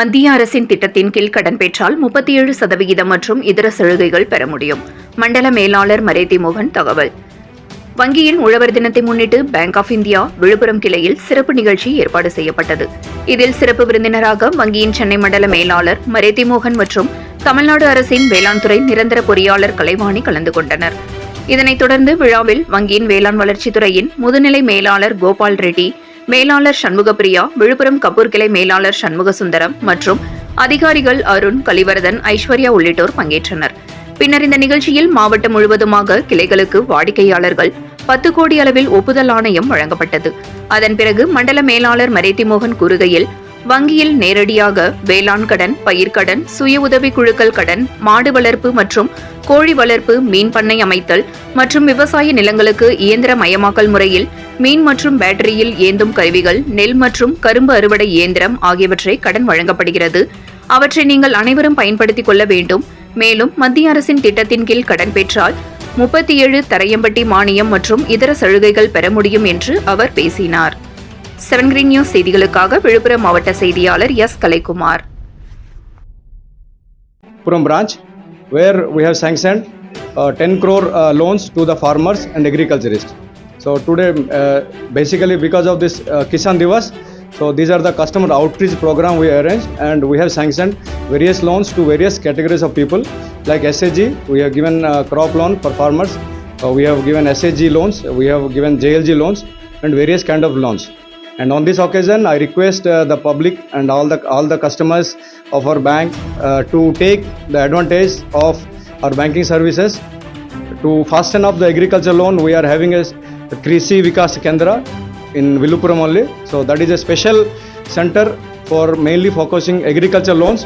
மத்திய அரசின் திட்டத்தின் கீழ் கடன் பெற்றால் முப்பத்தி ஏழு சதவிகிதம் மற்றும் இதர சலுகைகள் பெற முடியும். மண்டல மேலாளர் மரேதி மோகன் தகவல். வங்கியின் உழவர் தினத்தை முன்னிட்டு பேங்க் ஆஃப் இந்தியா விழுப்புரம் கிளையில் சிறப்பு நிகழ்ச்சி ஏற்பாடு செய்யப்பட்டது. இதில் சிறப்பு விருந்தினராக வங்கியின் சென்னை மண்டல மேலாளர் மரேதி மோகன் மற்றும் தமிழ்நாடு அரசின் வேளாண் துறை நிரந்தர பொறியாளர் கலைவாணி கலந்து கொண்டனர். இதனைத் தொடர்ந்து விழாவில் வங்கியின் வேளாண் வளர்ச்சித் துறையின் முதுநிலை மேலாளர் கோபால் ரெட்டி மேலாளர் சண்முகப்பிரியா விழுப்புரம் கபூர் கிளை மேலாளர் சண்முக சுந்தரம் மற்றும் அதிகாரிகள் அருண் கலிவரதன் ஐஸ்வர்யா உள்ளிட்டோர் பங்கேற்றனர். பின்னர் இந்த நிகழ்ச்சியில் மாவட்டம் முழுவதுமாக கிளைகளுக்கு வாடிக்கையாளர்கள் பத்து கோடி அளவில் ஒப்புதல் ஆணையம் வழங்கப்பட்டது. அதன் பிறகு மண்டல மேலாளர் மரேத்திமோகன் கூறுகையில் வங்கியில் நேரடியாக வேளாண் கடன் பயிர்க்கடன் சுய உதவிக் குழுக்கள் கடன் மாடு வளர்ப்பு மற்றும் கோழி வளர்ப்பு மீன் பண்ணை அமைத்தல் மற்றும் விவசாய நிலங்களுக்கு இயந்திர மயமாக்கல் முறையில் மீன் மற்றும் பேட்டரியில் ஏந்தும் கருவிகள் நெல் மற்றும் கரும்பு அறுவடை இயந்திரம் ஆகியவற்றை கடன் வழங்கப்படுகிறது. அவற்றை நீங்கள் அனைவரும் பயன்படுத்திக் கொள்ள வேண்டும். மேலும் மத்திய அரசின் திட்டத்தின் கீழ் கடன் பெற்றால் முப்பத்தி ஏழு தரையம்பட்டி மானியம் மற்றும் இதர சலுகைகள் பெற முடியும் என்று அவர் பேசினார். செவன் கிரீன் நியூஸ் செய்திகளுக்காக விழுப்புரம் மாவட்ட செய்தியாளர் S. Kalaikumar. Where we have sanctioned uh, 10 crore uh, loans to the farmers and agriculturists. So today, uh, basically because of this Kisan Divas, so these are the customer outreach program we arranged, and we have sanctioned various loans to various categories of people, like SAG. We have given uh, crop loan for farmers. Uh, we have given SAG loans. We have given JLG loans, and various kind of loans. And on this occasion, I request uh, the public and all the all the customers of our bank uh, to take the advantage of our banking services. To fasten up the agriculture loan, we are having a Krisi Vikas Kendra in Vilupuram only. So that is a special center for mainly focusing agriculture loans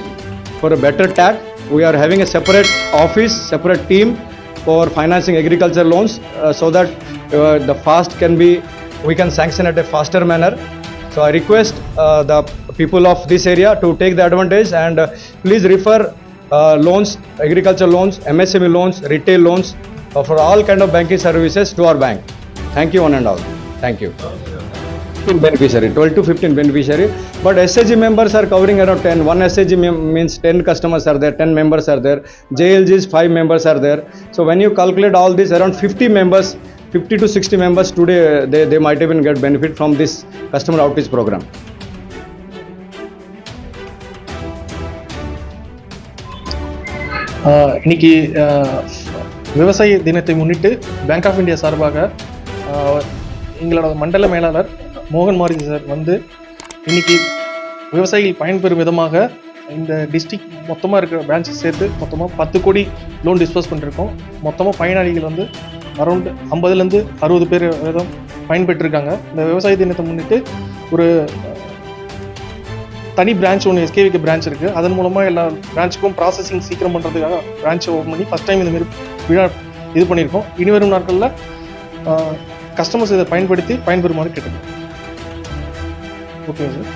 for a better tag. We are having a separate office, separate team for financing agriculture loans uh, so that uh, the fast can be we can sanction at a faster manner. So I request uh, the people of this area to take the advantage and uh, please refer uh, loans, agriculture loans, MSME loans, retail loans for all kind of banking services to our bank. Thank you one and all. Thank you. 15 beneficiary, 12 to 15 beneficiary. But SAG members are covering around 10. One SAG means 10 customers are there, 10 members are there. JLGs 5 members are there. So when you calculate all this, around 50 members, 50 to 60 members today, they, they might even get benefit from this customer outreach program. இன்னைக்கு விவசாய தினத்தை முன்னிட்டு bank of India சார்பாக எங்களோட மண்டல மேலாளர் மோகன் Maruti sir வந்து இன்னைக்கு விவசாயிகள் பயன்பெறும் விதமாக இந்த டிஸ்ட்ரிக் மொத்தமாக இருக்கிற பிரான்ச்சஸ் சேர்த்து மொத்தமாக பத்து கோடி லோன் டிஸ்போஸ் பண்ணிருக்கோம் மொத்தமாக பயனாளிகள் வந்து அரௌண்ட் ஐம்பதுலேருந்து அறுபது பேர் வீதம் பயன்பெற்றிருக்காங்க. இந்த விவசாய தினத்தை முன்னிட்டு ஒரு தனி பிரான்ச் ஒன்று எஸ்கேவிக்கு பிரான்ச் இருக்குது அதன் மூலமாக எல்லா பிரான்ச்சுக்கும் ப்ராசஸிங் சீக்கிரம் பண்ணுறதுக்காக பிரான்ச்சை ஓப்பன் பண்ணி ஃபஸ்ட் டைம் இந்தமாரி விழா இது பண்ணியிருக்கோம். இனி வரும் நாட்களில் கஸ்டமர்ஸ் இதை பயன்படுத்தி பயன்பெறுமாறு கேட்டுக்கோங்க. Okay sir